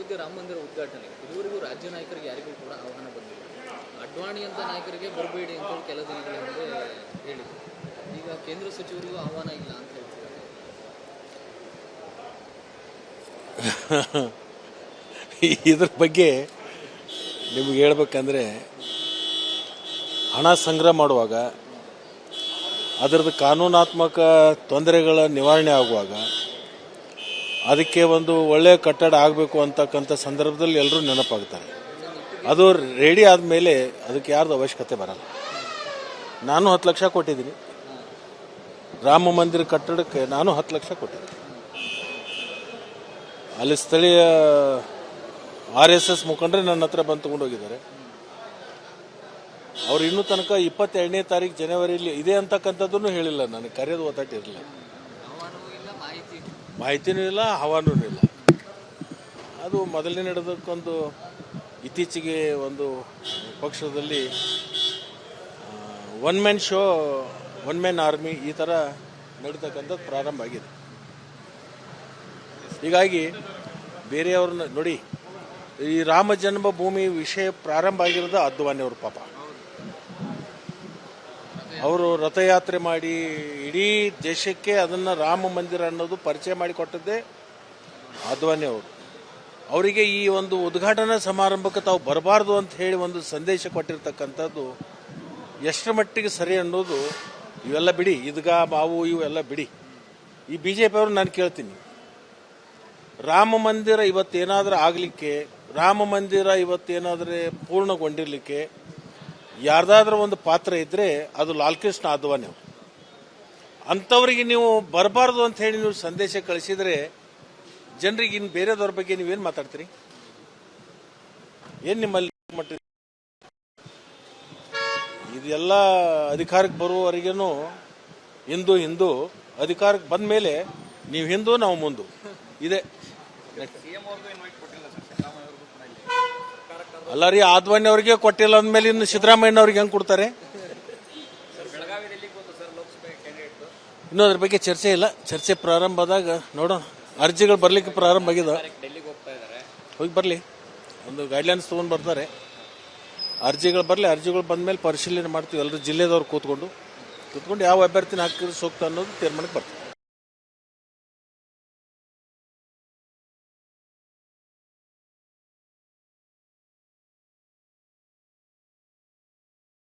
ಅಯೋಧ್ಯೆ ರಾಮ ಮಂದಿರ ಉದ್ಘಾಟನೆ. ಇದುವರೆಗೂ ರಾಜ್ಯ ನಾಯಕರಿಗೆ ಯಾರಿಗೂ ಕೂಡ ಆಹ್ವಾನ ಬಂದಿಲ್ಲ. ಅಡ್ವಾಣಿ ಅಂತ ನಾಯಕರಿಗೆ ಬರಬೇಡಿ ಅಂತ ಕೆಲ ದಿನಗಳ ಹಿಂದೆ ಹೇಳಿದ್ರು. ಈಗ ಕೇಂದ್ರ ಸಚಿವರಿಗೂ ಆಹ್ವಾನ ಇಲ್ಲ ಅಂತ ಹೇಳ್ತಿದ್ದಾರೆ. ಇದ್ರ ಬಗ್ಗೆ ನಿಮ್ಗೆ ಹೇಳ್ಬೇಕಂದ್ರೆ, ಹಣ ಸಂಗ್ರಹ ಮಾಡುವಾಗ, ಅದರದ್ದು ಕಾನೂನಾತ್ಮಕ ತೊಂದರೆಗಳ ನಿವಾರಣೆ ಆಗುವಾಗ ಅದಕ್ಕೆ ಒಂದು ಒಳ್ಳೆಯ ಕಟ್ಟಡ ಆಗಬೇಕು ಅಂತಕ್ಕಂಥ ಸಂದರ್ಭದಲ್ಲಿ ಎಲ್ಲರೂ ನೆನಪಾಗ್ತಾರೆ. ಅದು ರೆಡಿ ಆದಮೇಲೆ ಅದಕ್ಕೆ ಯಾರ್ದು ಅವಶ್ಯಕತೆ ಬರಲ್ಲ. ನಾನು ಹತ್ತು ಲಕ್ಷ ಕೊಟ್ಟಿದ್ದೀನಿ. ರಾಮ ಮಂದಿರ ಕಟ್ಟಡಕ್ಕೆ ನಾನು ಹತ್ತು ಲಕ್ಷ ಕೊಟ್ಟಿದ್ದೀನಿ. ಅಲ್ಲಿ ಸ್ಥಳೀಯ ಆರ್ ಎಸ್ ಎಸ್ ಮುಖಂಡರೇ ನನ್ನ ಹತ್ರ ಬಂದು ತಗೊಂಡು ಹೋಗಿದ್ದಾರೆ ಅವ್ರು ಇನ್ನೂ ತನಕ ಇಪ್ಪತ್ತೆರಡನೇ ತಾರೀಕು ಜನವರಿಯಲ್ಲಿ ಇದೆ ಅಂತಕ್ಕಂಥದ್ದನ್ನು ಹೇಳಿಲ್ಲ. ನನಗೆ ಕರೆಯೋದು ಒತ್ತಟ್ಟು ಇರಲಿಲ್ಲ ಆಹ್ವಾನವೂ ಇಲ್ಲ ಮಾಹಿತಿ ಇಲ್ಲ. ಮಾಹಿತಿನೂ ಇಲ್ಲ, ಹವಾನೂ ಇಲ್ಲ. ಅದು ಮೊದಲನೇ ನಡೆದಕ್ಕೊಂದು ಇತ್ತೀಚೆಗೆ ಒಂದು ಪಕ್ಷದಲ್ಲಿ one man show one man army ಈ ಥರ ನಡೀತಕ್ಕಂಥದ್ದು ಪ್ರಾರಂಭ ಆಗಿದೆ. ಹೀಗಾಗಿ ಬೇರೆಯವ್ರನ್ನ ನೋಡಿ, ಈ ರಾಮ ಜನ್ಮಭೂಮಿ ವಿಷಯ ಪ್ರಾರಂಭ ಆಗಿರೋದು ಅದ್ವಾನಿ ಅವ್ರ ಪಾಪ. ಅವರು ರಥಯಾತ್ರೆ ಮಾಡಿ ಇಡೀ ದೇಶಕ್ಕೆ ಅದನ್ನ ರಾಮ ಮಂದಿರ ಅನ್ನೋದು ಪರಿಚಯ ಮಾಡಿಕೊಟ್ಟದ್ದೇ ಅದ್ವಾನಿ ಅವರು. ಅವರಿಗೆ ಈ ಒಂದು ಉದ್ಘಾಟನಾ ಸಮಾರಂಭಕ್ಕೆ ತಾವು ಬರಬಾರ್ದು ಅಂತ ಹೇಳಿ ಒಂದು ಸಂದೇಶ ಕೊಟ್ಟಿರ್ತಕ್ಕಂಥದ್ದು ಎಷ್ಟರ ಮಟ್ಟಿಗೆ ಸರಿ ಅನ್ನೋದು ಇವೆಲ್ಲ ಬಿಡಿ, ಇದ್ಗ ಬಾವು ಇವೆಲ್ಲ ಬಿಡಿ. ಈ ಬಿ ಜೆ ಪಿಯವರು ನಾನು ಕೇಳ್ತೀನಿ. ರಾಮ ಮಂದಿರ ಇವತ್ತೇನಾದರೂ ಆಗಲಿಕ್ಕೆ, ರಾಮ ಮಂದಿರ ಇವತ್ತೇನಾದರೆ ಪೂರ್ಣಗೊಂಡಿರ್ಲಿಕ್ಕೆ ಯಾರ್ದಾದ್ರೂ ಒಂದು ಪಾತ್ರ ಇದ್ರೆ ಅದು ಲಾಲ್ಕೃಷ್ಣ ಅವರು ಅಂಥವ್ರಿಗೆ ನೀವು ಬರಬಾರ್ದು ಅಂತ ಹೇಳಿ ನೀವು ಸಂದೇಶ ಕಳಿಸಿದ್ರೆ ಜನರಿಗೆ ಇನ್ನು ಬೇರೆದವ್ರ ಬಗ್ಗೆ ನೀವೇನು ಮಾತಾಡ್ತೀರಿ? ಏನು ನಿಮ್ಮಲ್ಲಿ ಇದೆಲ್ಲ ಅಧಿಕಾರಕ್ಕೆ ಬರುವವರೆಗೇನು ಹಿಂದೂ ಹಿಂದೂ, ಅಧಿಕಾರಕ್ಕೆ ಬಂದ ಮೇಲೆ ನೀವು ಹಿಂದೂ, ನಾವು ಮುಂದು. ಇದೆ. ಅಲ್ಲ ರೀ ಆದ್ವಾನಿ ಅವ್ರಿಗೆ ಕೊಟ್ಟಿಲ್ಲ ಅಂದ್ಮೇಲೆ ಇನ್ನು ಸಿದ್ದರಾಮಯ್ಯ ಅವ್ರಿಗೆ ಹೆಂಗ್ ಕೊಡ್ತಾರೆ? ಇನ್ನೂ ಅದ್ರ ಬಗ್ಗೆ ಚರ್ಚೆ ಇಲ್ಲ. ಚರ್ಚೆ ಪ್ರಾರಂಭ ಆದಾಗ ನೋಡೋಣ. ಅರ್ಜಿಗಳು ಬರ್ಲಿಕ್ಕೆ ಪ್ರಾರಂಭ ಆಗಿದೆ. ಹೋಗಿ ಬರಲಿ. ಒಂದು ಗೈಡ್ಲೈನ್ಸ್ ತೊಗೊಂಡು ಬರ್ತಾರೆ. ಅರ್ಜಿಗಳು ಬರಲಿ. ಅರ್ಜಿಗಳು ಬಂದಮೇಲೆ ಪರಿಶೀಲನೆ ಮಾಡ್ತೀವಿ. ಎಲ್ಲರೂ ಜಿಲ್ಲೆದವ್ರು ಕೂತ್ಕೊಂಡು. ಕೂತ್ಕೊಂಡು ಯಾವ ಅಭ್ಯರ್ಥಿನ ಹಾಕಿದ್ರೆ ಸೂಕ್ತ ಅನ್ನೋದು ತೀರ್ಮಾನಕ್ಕೆ ಬರ್ತೀವಿ.